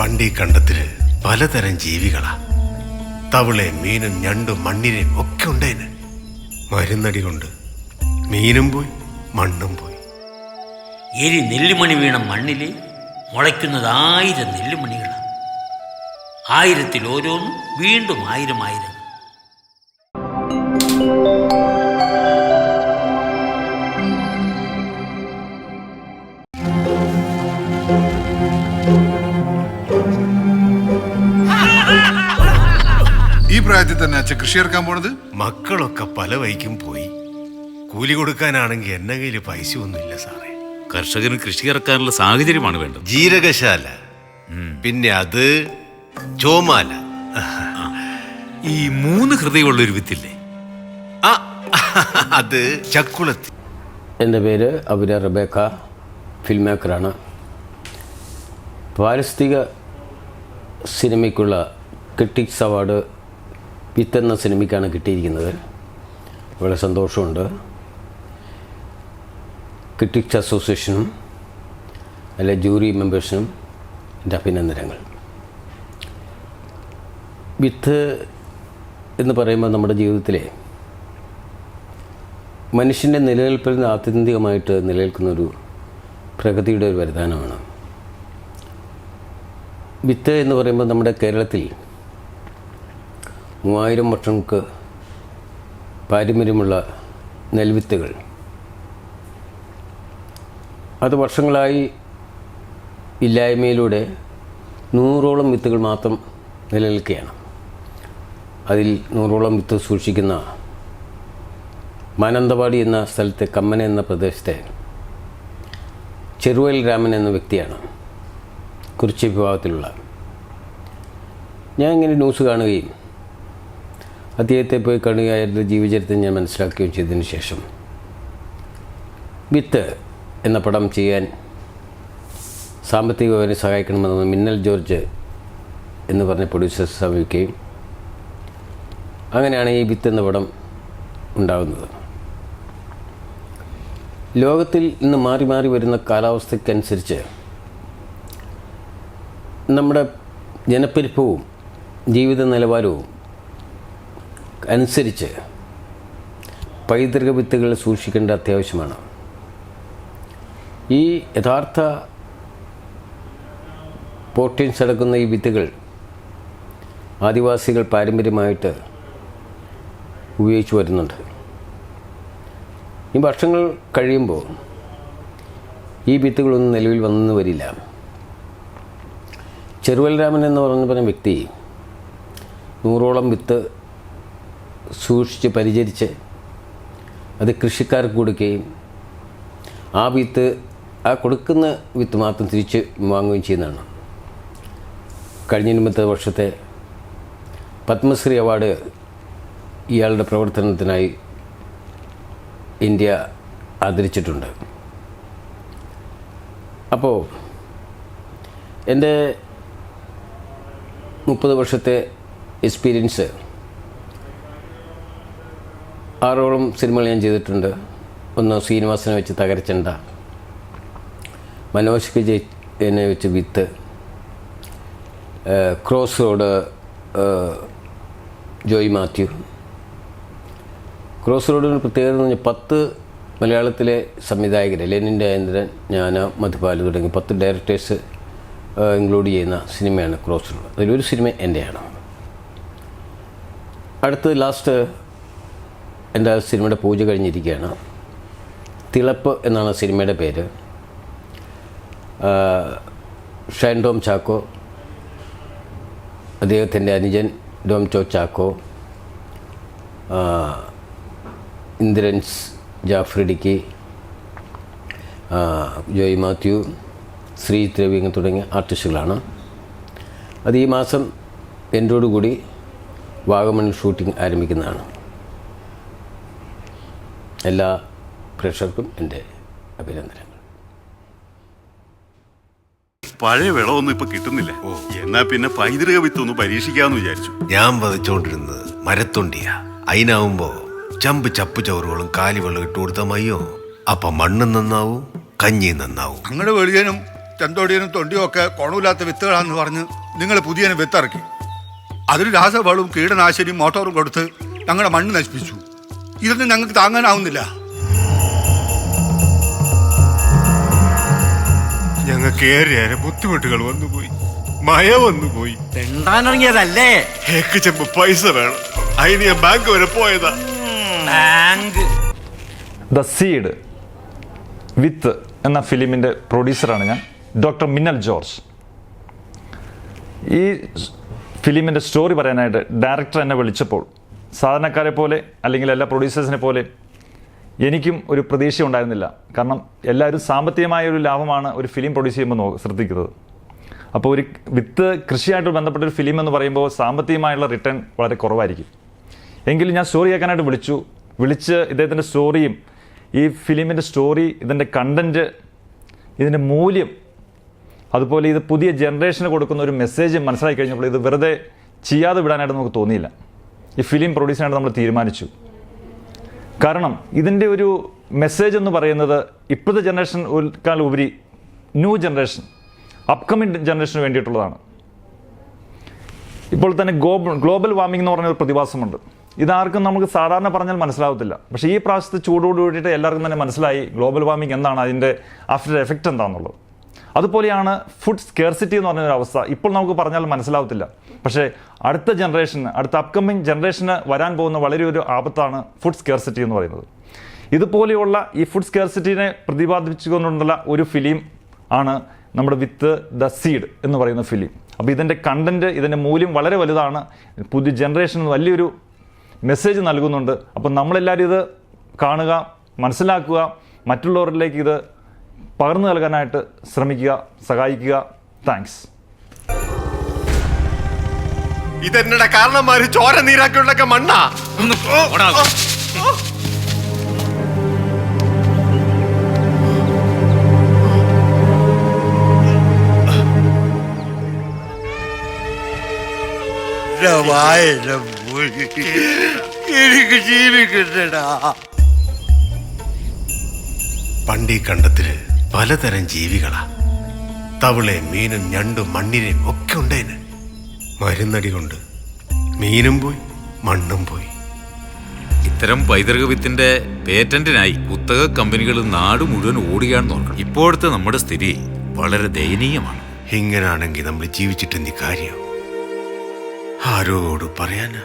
പണ്ടീ കണ്ടത്തിൽ പലതരം ജീവികളാ. തവളെ മീനും ഞണ്ടും മണ്ണിനെയും ഒക്കെ ഉണ്ടേന് മരുന്നടി കൊണ്ട് മീനും പോയി മണ്ണും പോയി. എരി നെല്ലുമണി വീണ മണ്ണിൽ മുളയ്ക്കുന്നത് ആയിരം നെല്ലുമണികളാണ് ആയിരത്തിൽ ഓരോന്നും വീണ്ടും ആയിരം ആയിരം. പ്രായത്തിൽ തന്നെ അച്ഛൻ കൃഷി ഇറക്കാൻ പോണത്? മക്കളൊക്കെ പല വൈക്കും പോയി. കൂലി കൊടുക്കാനാണെങ്കിൽ എന്നെ കയ്യിൽ പൈസ ഒന്നുമില്ല സാറേ. കർഷകന് കൃഷി ഇറക്കാനുള്ള സാഹചര്യമാണ് വേണ്ടത്. ജീരകശാല. പിന്നെ അത് ചോമാല. ഈ മൂന്ന് ഹൃദയമുള്ള ഒരു വിത്തില്ലേ? ആ അത് ചക്കുളത്തി. എന്റെ പേര് അബിര റബേക്ക ഫിൽം മേക്കറാണ് പാരിസ്ഥിതിക സിനിമയ്ക്കുള്ള ക്രിട്ടിക്സ് അവാർഡ് വിത്ത് എന്ന സിനിമയ്ക്കാണ് കിട്ടിയിരിക്കുന്നത്. വളരെ സന്തോഷമുണ്ട്. ക്രിട്ടിക്സ് അസോസിയേഷനും അല്ലെ ജൂറി മെമ്പേഴ്സിനും എന്റെ അഭിനന്ദനങ്ങൾ. വിത്ത് എന്ന് പറയുമ്പോൾ നമ്മുടെ ജീവിതത്തിലെ മനുഷ്യന്റെ നിലനിൽപ്പിൽ ആത്യന്തികമായിട്ട് നിലനിൽക്കുന്നൊരു പ്രകൃതിയുടെ ഒരു വരദാനമാണ് വിത്ത് എന്ന് പറയുമ്പോൾ നമ്മുടെ കേരളത്തിൽ മൂവായിരം വർഷങ്ങൾക്ക് പാരമ്പര്യമുള്ള നെൽവിത്തുകൾ. അത് വർഷങ്ങളായി ഇല്ലായ്മയിലൂടെ നൂറോളം വിത്തുകൾ മാത്രം നിലനിൽക്കുകയാണ്. അതിൽ നൂറോളം വിത്ത് സൂക്ഷിക്കുന്ന മാനന്തവാടി എന്ന സ്ഥലത്തെ കമ്മന എന്ന പ്രദേശത്തെ ചെറുവയൽ രാമൻ എന്ന വ്യക്തിയാണ് കുറിച്ച് വിഭാഗത്തിലുള്ള. ഞാൻ ഇങ്ങനെ ന്യൂസ് കാണുകയും അദ്ദേഹത്തെ പോയി കാണുകയായിരുന്നു ജീവചരിത്രം ഞാൻ മനസ്സിലാക്കുകയും ചെയ്തതിന് ശേഷം വിത്ത് എന്ന പടം ചെയ്യാൻ സാമ്പത്തികമായി സഹായിക്കണമെന്ന് മിന്നൽ ജോർജ് എന്ന് പറഞ്ഞ പ്രൊഡ്യൂസേഴ്സ് സമീപിക്കുകയും അങ്ങനെയാണ് ഈ വിത്ത് എന്ന പടം ഉണ്ടാകുന്നത്. ലോകത്തിൽ ഇന്ന് മാറി മാറി വരുന്ന കാലാവസ്ഥയ്ക്കനുസരിച്ച് നമ്മുടെ ജനപ്പെരുപ്പവും ജീവിത നിലവാരവും അനുസരിച്ച് പൈതൃക വിത്തുകൾ സൂക്ഷിക്കേണ്ട അത്യാവശ്യമാണ്. ഈ യഥാർത്ഥ പ്രോട്ടീൻസ് അടക്കുന്ന ഈ വിത്തുകൾ ആദിവാസികൾ പാരമ്പര്യമായിട്ട് ഉപയോഗിച്ചു വരുന്നുണ്ട്. ഈ വർഷങ്ങൾ കഴിയുമ്പോൾ ഈ വിത്തുകളൊന്നും നിലവിൽ വന്നു വരില്ല. ചെറുവൽരാമൻ എന്ന് പറഞ്ഞ പറഞ്ഞ വ്യക്തി നൂറോളം വിത്ത് സൂക്ഷിച്ച് പരിചരിച്ച് അത് കൃഷിക്കാർക്ക് കൊടുക്കുകയും ആ വിത്ത് ആ കൊടുക്കുന്ന വിത്ത് മാത്രം തിരിച്ച് വാങ്ങുകയും ചെയ്യുന്നതാണ്. കഴിഞ്ഞ മുമ്പത്തെ വർഷത്തെ പത്മശ്രീ അവാർഡ് ഇയാളുടെ പ്രവർത്തനത്തിനായി ഇന്ത്യ ആദരിച്ചിട്ടുണ്ട്. അപ്പോൾ എന്റെ മുപ്പത് വർഷത്തെ എക്സ്പീരിയൻസ് ആറോളം സിനിമകൾ ഞാൻ ചെയ്തിട്ടുണ്ട്. ഒന്ന് ശ്രീനിവാസനെ വെച്ച് തകരച്ചണ്ട. മനോജ് കെ വെച്ച് വിത്ത്. Cross road Joy Mathew. Cross റോഡിന് പ്രത്യേകത എന്ന് പറഞ്ഞാൽ പത്ത് മലയാളത്തിലെ സംവിധായകർ ലെനിൻ രാജേന്ദ്രൻ ഞാൻ മധുപാൽ തുടങ്ങി പത്ത് ഡയറക്ടേഴ്സ് ഇൻക്ലൂഡ് ചെയ്യുന്ന സിനിമയാണ് ക്രോസ് റോഡ്. അതിലൊരു സിനിമ എന്റെയാണ്. അടുത്ത് ലാസ്റ്റ് എന്റെ സിനിമയുടെ പൂജ കഴിഞ്ഞിരിക്കുകയാണ്. തിളപ്പ് എന്നാണ് സിനിമയുടെ പേര്. ഷൈൻ ഡോം ചാക്കോ അദ്ദേഹത്തിന്റെ അനുജൻ ഡോം ചോ ചാക്കോ ഇന്ദ്രൻസ് ജാഫ്രിഡിക്ക് ജോയി മാത്യു ശ്രീ ദ്രവിങ് തുടങ്ങിയ ആർട്ടിസ്റ്റുകളാണ്. അത് ഈ മാസം എന്റോടുകൂടി വാഗമൺ ഷൂട്ടിംഗ് ആരംഭിക്കുന്നതാണ്. എല്ലാ പ്രേക്ഷകർക്കും എന്റെ അഭിനന്ദനങ്ങൾ. പഴയ വിളവൊന്നും ഇപ്പൊ കിട്ടുന്നില്ല. എന്നാ പിന്നെ പൈതൃക വിത്ത് ഒന്ന് പരീക്ഷിക്കാന്ന് വിചാരിച്ചു. ഞാൻ വധിച്ചോണ്ടിരുന്നത് മരത്തൊണ്ടിയാ. അതിനാവുമ്പോ ചമ്പ് ചപ്പ് കാലി കാലിവെള്ളം ഇട്ട് കൊടുത്ത മയ്യോ അപ്പൊ മണ്ണും നന്നാവും കഞ്ഞി നന്നാവും. അങ്ങടെ വെളിയനും ചെന്തോടിയനും തൊണ്ടിയും ഒക്കെ കുണമില്ലാത്ത വിത്തുകളാന്ന് പറഞ്ഞ് നിങ്ങൾ പുതിയ വിത്തിറക്കി. അതിൽ അതിന് രാസവളവും കീടനാശിനിയും മോട്ടോറും കൊടുത്ത് ഞങ്ങളുടെ മണ്ണ് നശിപ്പിച്ചു. ഇതൊന്നും ഞങ്ങൾക്ക് താങ്ങാനാവുന്നില്ല. ഞങ്ങൾക്ക് ഏറെയേറെ ബുദ്ധിമുട്ടുകൾ വന്നുപോയി. മയ വന്നുപോയി. തെണ്ടാനിറങ്ങിയതല്ലേ? ചെമ്പ് പൈസ വേണം. അതിന് ഞാൻ ബാങ്ക് വരെ പോയതാ. ബാങ്ക് ദ സീഡ് വിത്ത് എന്ന ഫിലിമിന്റെ പ്രൊഡ്യൂസറാണ് ഞാൻ ഡോക്ടർ മിന്നൽ ജോർജ്. ഈ ഫിലിമിന്റെ സ്റ്റോറി പറയാനായിട്ട് ഡയറക്ടർ എന്നെ വിളിച്ചപ്പോൾ സാധാരണക്കാരെ പോലെ അല്ലെങ്കിൽ എല്ലാ പ്രൊഡ്യൂസേഴ്സിനെ പോലെ എനിക്കും ഒരു പ്രതീക്ഷ ഉണ്ടായിരുന്നില്ല. കാരണം എല്ലാവരും സാമ്പത്തികമായ ഒരു ലാഭമാണ് ഒരു ഫിലിം പ്രൊഡ്യൂസ് ചെയ്യുമ്പോൾ നോ ശ്രദ്ധിക്കുന്നത്. അപ്പോൾ ഒരു വിത്ത് കൃഷിയായിട്ട് ബന്ധപ്പെട്ട ഒരു ഫിലിം എന്ന് പറയുമ്പോൾ സാമ്പത്തികമായുള്ള റിട്ടേൺ വളരെ കുറവായിരിക്കും. എങ്കിലും ഞാൻ സ്റ്റോറി കേൾക്കാനായിട്ട് വിളിച്ചു. വിളിച്ച് ഇദ്ദേഹത്തിന്റെ സ്റ്റോറിയും ഈ ഫിലിമിന്റെ സ്റ്റോറി ഇതിന്റെ കണ്ടന്റ് ഇതിന്റെ മൂല്യം അതുപോലെ ഇത് പുതിയ ജനറേഷന് കൊടുക്കുന്ന ഒരു മെസ്സേജ് മനസ്സിലാക്കി കഴിഞ്ഞപ്പോൾ ഇത് വെറുതെ ചെയ്യാതെ വിടാനായിട്ട് നമുക്ക് തോന്നിയില്ല. ഈ ഫിലിം പ്രൊഡ്യൂസ് ചെയ്യാനായിട്ട് നമ്മൾ തീരുമാനിച്ചു. കാരണം ഇതിന്റെ ഒരു മെസ്സേജ് എന്ന് പറയുന്നത് ഇപ്പോഴത്തെ ജനറേഷൻ ഉപരി ന്യൂ ജനറേഷൻ അപ്കമിങ് ജനറേഷന് വേണ്ടിയിട്ടുള്ളതാണ്. ഇപ്പോൾ തന്നെ ഗ്ലോബൽ ഗ്ലോബൽ വാർമിംഗ് എന്ന് പറഞ്ഞ ഒരു പ്രതിഭാസമുണ്ട്. ഇതാർക്കും നമുക്ക് സാധാരണ പറഞ്ഞാൽ മനസ്സിലാവത്തില്ല. പക്ഷേ ഈ പ്രാവശ്യത്തെ ചൂടോട് കൂടിയിട്ട് എല്ലാവർക്കും തന്നെ മനസ്സിലായി ഗ്ലോബൽ വാർമിംഗ് എന്താണ് അതിന്റെ ആഫ്റ്റർ എഫക്റ്റ് എന്താണെന്നുള്ളത്. അതുപോലെയാണ് ഫുഡ് സ്കേർസിറ്റി എന്ന് പറഞ്ഞൊരു അവസ്ഥ. ഇപ്പോൾ നമുക്ക് പറഞ്ഞാൽ മനസ്സിലാവത്തില്ല. പക്ഷേ അടുത്ത ജനറേഷന് അടുത്ത അപ്കമിങ് ജനറേഷന് വരാൻ പോകുന്ന വളരെ ഒരു ആപത്താണ് ഫുഡ് സ്കേർസിറ്റി എന്ന് പറയുന്നത്. ഇതുപോലെയുള്ള ഈ ഫുഡ് സ്കേർസിറ്റിനെ പ്രതിപാദിച്ചുകൊണ്ടുള്ള ഒരു ഫിലിം ആണ് നമ്മുടെ വിത്ത് ദ സീഡ് എന്ന് പറയുന്ന ഫിലിം അപ്പോൾ ഇതിന്റെ കണ്ടന്റ് ഇതിന്റെ മൂല്യം വളരെ വലുതാണ്. പുതിയ ജനറേഷന് വലിയൊരു മെസ്സേജ് നൽകുന്നുണ്ട്. അപ്പോൾ നമ്മളെല്ലാവരും ഇത് കാണുക മനസ്സിലാക്കുക. മറ്റുള്ളവരിലേക്ക് ഇത് പകർന്നു നൽകാനായിട്ട് ശ്രമിക്കുക സഹായിക്കുക. താങ്ക്സ് ഇതെന്നട കാരണന്മാര് ചോര നീരാക്കിയുള്ളൊക്കെ മണ്ണാ. എനിക്ക് ജീവിക്കണ്ടടാ പണ്ടീ കണ്ടത്തിൽ പലതരം ജീവികളാ. തവളെ മീനും ഞണ്ടും മണ്ണിനെയും ഒക്കെ ഉണ്ടേന് മരുന്നടി കൊണ്ട് മീനും പോയി മണ്ണും പോയി. ഇത്തരം പൈതൃക വിത്തിന്റെ പേറ്റന്റിനായി കുത്തക കമ്പനികൾ നാട് മുഴുവൻ ഓടുകയാണെന്ന് ഓർക്കണം. ഇപ്പോഴത്തെ നമ്മുടെ സ്ഥിതി വളരെ ദയനീയമാണ്. ഇങ്ങനാണെങ്കിൽ നമ്മൾ ജീവിച്ചിട്ട് നീ കാര്യം? ആരോട് പറയാനാ?